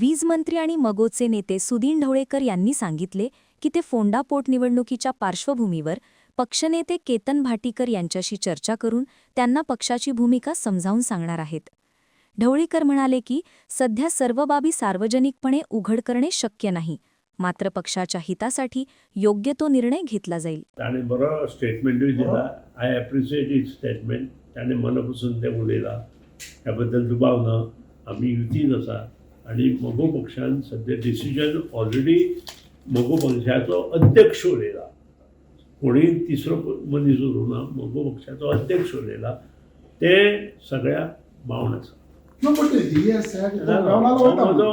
वीज मंत्री आणि मगोचे नेते सुदीन ढवळेकर यांनी सांगितले की ते फोंडा पोटनिवडणुकीच्या पार्श्वभूमीवर पक्षनेते केतन भाटीकर यांच्याशी चर्चा करून त्यांना पक्षाची भूमिका समजावून सांगणार आहेत. ढवळीकर म्हणाले की सध्या सर्व बाबी सार्वजनिकपणे उघड करणे शक्य नाही मात्र पक्षाच्या हितासाठी योग्य तो निर्णय घेतला जाईल. ताणें बरं स्टेटमेंटूय दिला. आय एप्रिशिएट इट स्टेटमेंट त्याने मनापासून ते उलयलां त्याबद्दल दुबावणं आम्ही ना आमी आनी मगो पक्षान सद्या डिसिजन ऑलरेडी मगो पक्षाचो अध्यक्ष उलयला कोणीय तिसरो मनीस उरूं ना मगो पक्षाचो अध्यक्ष उलयला ते सगळ्याक बावन आसा. म्हजो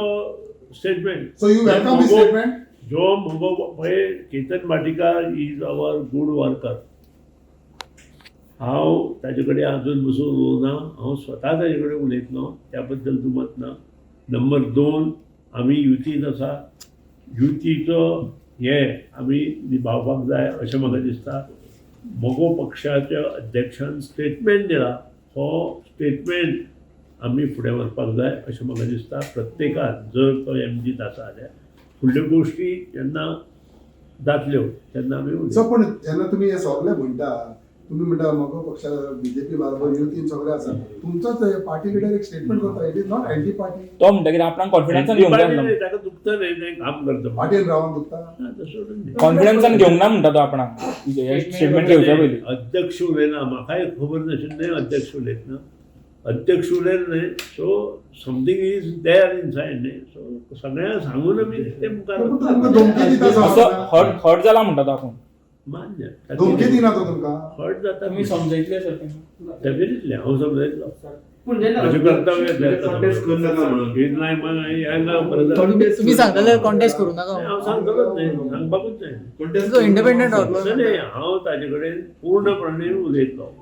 स्टेटमेंट? जो मगो पळय Ketan Bhatikar is our good worker हांव ताजे कडेन आजून बसून उलोवना हांव स्वता ताजे कडेन उलयतलो त्या बद्दल दुमत ना. नंबर दोन आमी युतीन आसा युतीचो हे आमी निभावपाक जाय अशें म्हाका दिसता. मोगो पक्षाच्या अध्यक्षान स्टेटमेंट दिला. हो स्टेटमेंट आमी फुडें व्हरपाक जाय अशें म्हाका दिसता. प्रत्येकान जर तो एम जीत आसा जाल्यार फुडल्यो गोश्टी जेन्ना जातल्यो तेन्ना आमी पण जेन्ना तुमी हे सगळे म्हणटा तुम्ही म्हणटा मगो पक्षा बीजेपी बरोबर युतीन सगळे आसा तुमचोच पार्टी लिडर एक स्टेटमेंट करता it is not anti party तो म्हणटा कितें आपणाक कॉन्फिडन्सान घेवंक पार्टी जाय न्ही, ताका दुखतलें तें काम करता. पार्टीन रावन दुखता? दी. कॉन्फिडन्सान घेवंक ना म्हणटा तो आपणाक स्टेटमेंट घेवच्या पयलीं अध्यक्ष उलयना म्हाकाय खबर नाशिल्लें अध्यक्ष उलयतना अध्यक्ष उलयले न्ही so something is there inside न्ही सो सगळ्यांक सांगून आमी ते मुखार? हट हट जाला म्हणटा तो आपूण. मान्य धमकी दिना तो तुमकां? हट जाता. तुमी समजयतले सर डेफिनेटली हांव समजयतलो म्हजें कर्तव्य कॉन्टेस्ट म्हणून. हेच नाही मग हेंगा brother. तुम्ही सांगताले कॉन्टेस्ट करू नका. हांव सांगतलोच न्ही. सांगपाकूच जाय कॉन्टेस्ट तो independent रावतलो. नाही हांव ताजे कडेन पूर्णपणे उलयतलो